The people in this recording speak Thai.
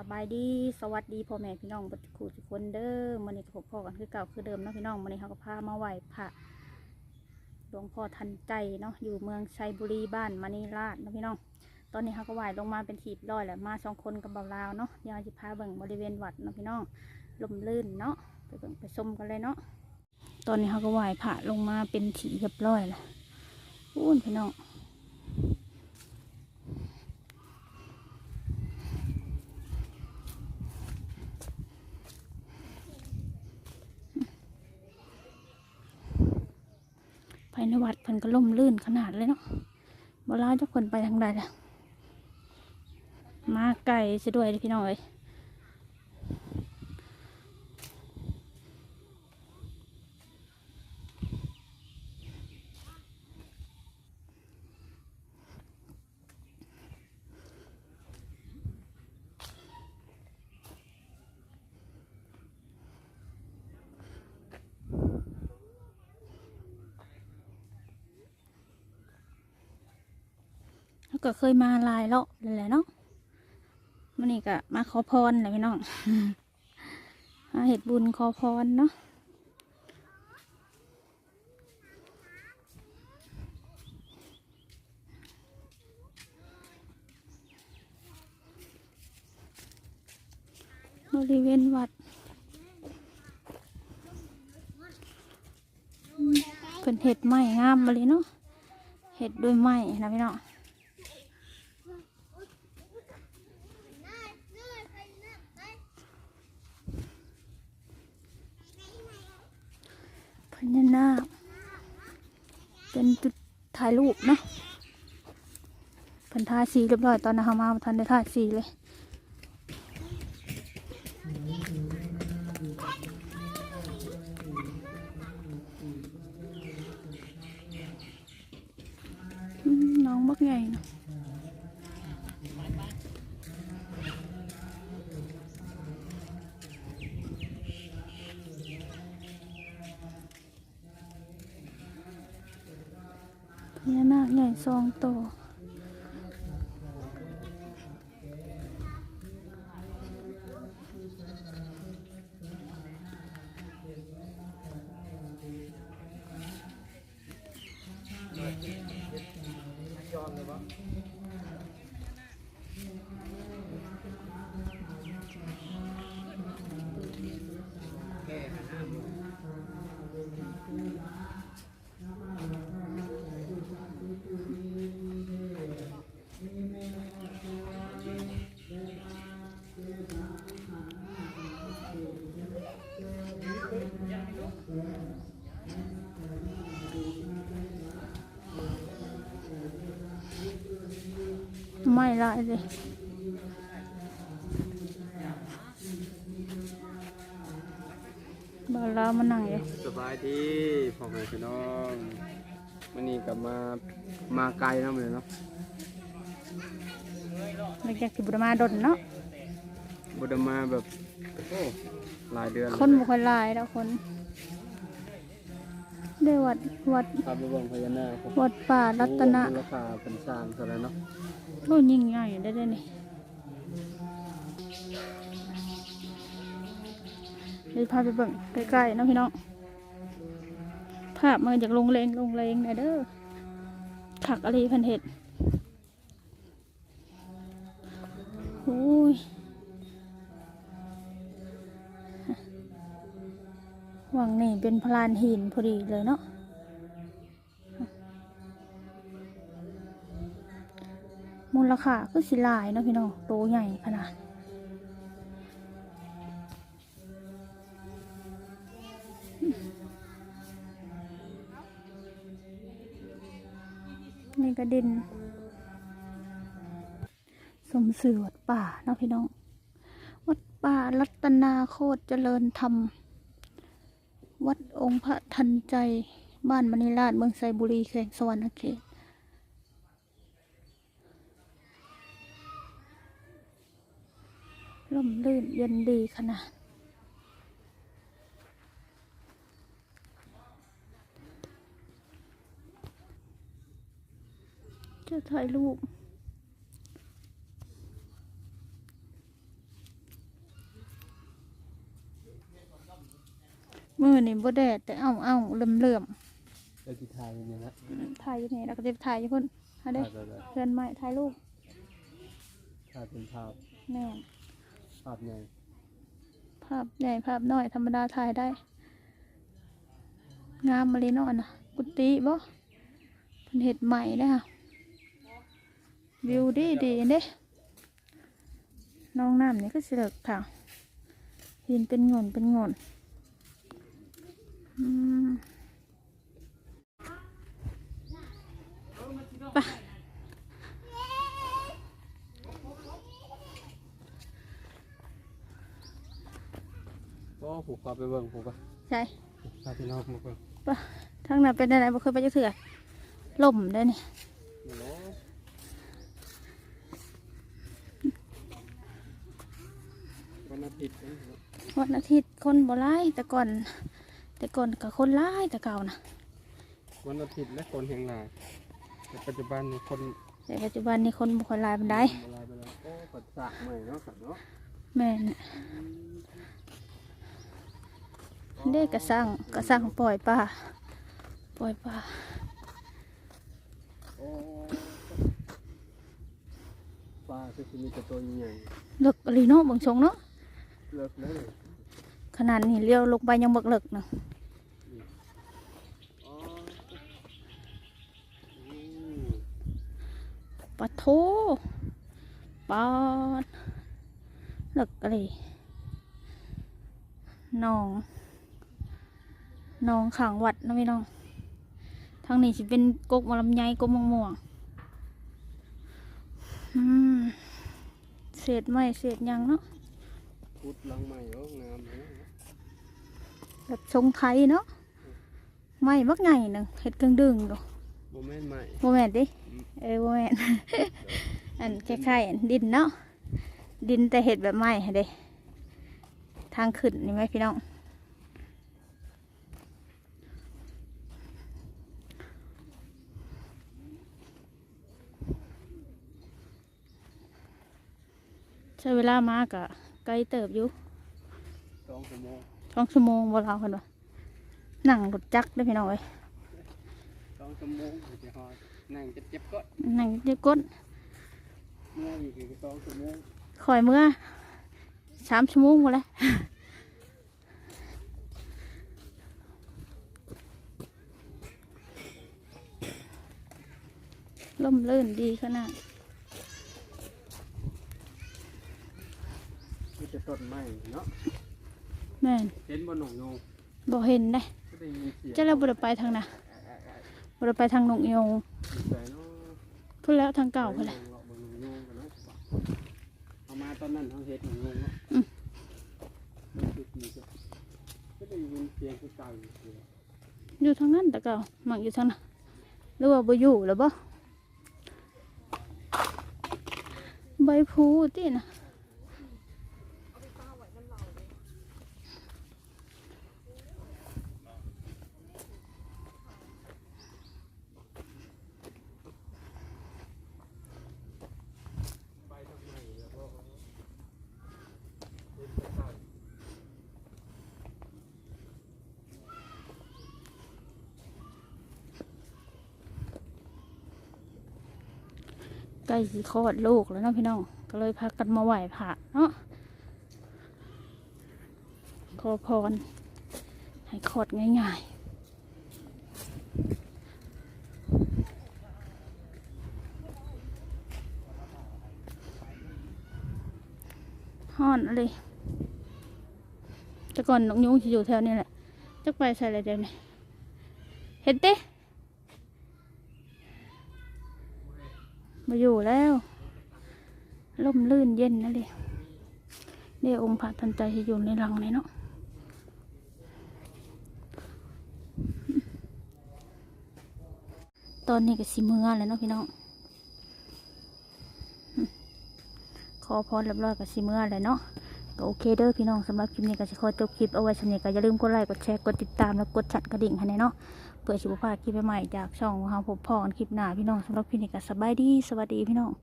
สบายดีสวัสดีพ่อแม่พี่น้องบัดขูทุกคนเด้อมื้อนี้ก็พบพ่อกันคือเก่าคือเดิมเนาะพี่น้องมื้อนี้เขาก็พามาไหว้พระหลวงพ่อทันใจเนาะอยู่เมืองชัยบุรีบ้านมณีราชเนาะพี่น้อง ตอนนี้เขาก็ไหว้ลงมาเป็นทีบร้อยแหล้วมาสองคนกับเบาลาวเนาะยวจะพาเบิ่งบริเวณวัดเนาะพี่น้องลมลื่นเนาะไปเบิ่งไปชมกันเลยเนาะตอนนี้เขาก็ไหว้พระลงมาเป็นทีเรียบร้อยแล้วอู้นพี่น้อง ภายในวัดเพิ่นก็ล่มลื่นขนาดเลยเนาะบ่ลาเจ้าคนไปทางใดล่ะมาไก่ซะด้วยเด้อพี่น้องเอ้ย แล้วก็เคยมาลายเลาะเลยแหละเนาะมันนี่ก็มาขอพรแหละพี่น้องมาเห็ดบุญขอพรเนาะบริเวณวัดเป็นเห็ดไม้งามมาเลยเนาะเห็ดด้วยไม้นะพี่น้อง พญานาค เป็นจุดถ่ายรูปเนาะเพันทาสีเรียบร้อยตอนนะคะมาบ่ทันได้ท่าสีเลยน้องบักใหญ่เนาะ พญานาคใหญ่ สองตัว ไม่ละเลยบาลามานั่งเลยสบายดีพ่อแม่พี่น้องวันนี้กลับมามาไกลเนาะเลยเนาะหลังจากที่บุรมาดนเนาะบุดมาแบบโอ้หลายเดือนคนบุคคลหลายแล้วคนได้วัดวัดพาไปเบิ่งพญานาควัดป่ารัตนะโอ้มูลค่าเป็นสร้างเท่าไหรเนาะ โอ้ยิ่งใหญ่ได้ได้นี่เดี๋ยวพาไปเบิ่งใกล้ๆนะพี่น้อง ภาพมันจากลงเลงลงเลงน่อยเด้อถักอะไรพันเห็ดโอ้ยหวังนี่เป็นพลานหินพอดีเลยเนาะ มูลค่าก็สิลายนะพี่น้องโตใหญ่ขนาดนี่กระดินสมสื่อวัดป่าเนาะพี่น้อง วัดป่ารัตนาโคตรเจริญธรรม วัดองค์พระทันใจ บ้านมณีราชเมืองไซบุรีแขวงสวรรณเขต ล่มลื่นเย็นดีขนาด จะถ่ายรูปมือนี่บ่แดดแต่เอ้าเอ้าเลื่อมเลื่อมจะถ่ายยังไงนะถ่ายยังไงแเราก็จะถ่ายอยู่คนเอาเด้เพื่อนใหม่ถ่ายรูปถ่ายเป็นภาพแน่ ภาพใหญ่ภาพใหญ่ภาพน้อยธรรมดาถ่ายได้ งามมาเลยเนาะนะกุฏิบ่เป็นเห็ดใหม่เด้อค่ะวิวดีดีๆเด้น้องน้ำนี่ก็สิเลิกค่ะเห็นเป็นงอนเป็นงอนอืม ผูกคอไปเบิ่งผูกปะใช่พาพี่น้องมาเบิ่งปะทางนั้นเป็นอะไรบ่เคยไปจักเถื่อล่มได้นี่มาโลวันอาทิตย์นะวันอาทิตย์คนบ่ร้ายแต่ก่อน แต่ก่อนกับคนร้ายแต่เก่านะวันอาทิตย์และคนแห่งหลายแต่ปัจจุบันนี่คนแต่ปัจจุบันนี้คนบ่ค่อยร้ายบันไดโบราณไปแล้วโอ้ปัดสระใหม่เนาะครับเนาะแม่น เด็กกระสังกระสังปล่อยปลาปล่อยปลาโอ้ปลาคือสิมีแต่ตัวใหญ่เลิกอลีเนาะเบางชงเนาะเลิกเลยขนาดนี้เลี้ยวลงไปยังบักเลิกนะอ๋ออืมปะโทปาดเลิกอะไรน้อง น้องขังวัดเนาะพี่น้อง ทางนี้สิเป็นกกมะลำไยกกมะม่วงอืมเศษไม้เศษหยังเนาะพุดหลังใหม่โอ้งามเลยนะแบบทรงไทยเนาะไม้บักไงหนึ่งเห็ดเครื่องดึงดูโมเมนต์ใหม่โมแมนดิ เออโมแมนอันคล้ายๆอันดินเนาะ ดินแต่เห็ดแบบไม้ให้เด้ทางขึ้นนี่ไหมพี่น้อง ช้เวลามากอะไกลเติบอยู่สองชั่วโมงสองชั่วโมงบ่เราคนวะนั่งรถจักรได้อพี่น้องเอ้ยสองชั่วโมงถึงจะฮอดนั่งจะเจ็บก็นั่งเดี๋ยวก้นเมื่ออีกอีกสองชั่วโมงคอยเมื่อสามชั่วโมงหมดแล้วล่มลื่นดีขนาด มีแต่ต้นไม้เนาะแม่นเห็นบนหนองโยงบ่เห็นได้ก็ได้ยินเสียงจะเราบ่ได้ไปทางน่ะบ่ได้ไปทางหนองโยงใจเนาะพุ่นแล้วทางเก่าพุ่นแหละบนหนองโยงกันเนาะเอามาตอนนั้นเขาเห็ดหนองโยงเนาะอืมมันคือดีจ้ะก็ได้ยินเสียงคือเก่าอยู่เลยอยู่ทางนั้นแต่เก่าหมักอยู่ทางน่ะหรือว่าบ่อยู่แล้วบ่ใบพลูติน่ะ ล้สิคลอดลูกแล้วเนาะพี่น้อง ก็เลยพากันมาไหว้พระเนาะขอพรให้คลอดง่ายๆฮ้อนอะไรแต่ก่อนนกยุงจะอยู่แถวนี้แหละจักไปใส่อะไรเดี๋ยวนี้เห็นเต้ มาอยู่แล้วล่มลื่นเย็นนะเดีเดี๋ยวองค์พระทันใจจะอยู่ในหลังเลยเนาะตอนนี้ก็สีเมือแล้วเนาะพี่น้องอืมขอพรเรียบร้อยกับสีเมือเลยเนาะ ก็โอเคเด้อพี่น้องสำหรับคลิปนี้ก็จะขอจบคลิปเอาไว้สำเนีก็อย่าลืมกดไลค์กดแชร์กดติดตามแล้วกดชัดกระดิ่งให้แน่เนาะเปิดสุขภาคลิปใหม่จากช่องของเราพบพอนคลิปหน้าพี่น้องสำหรับคลิปนี้ก็สบายดีสวัสดีพี่น้อง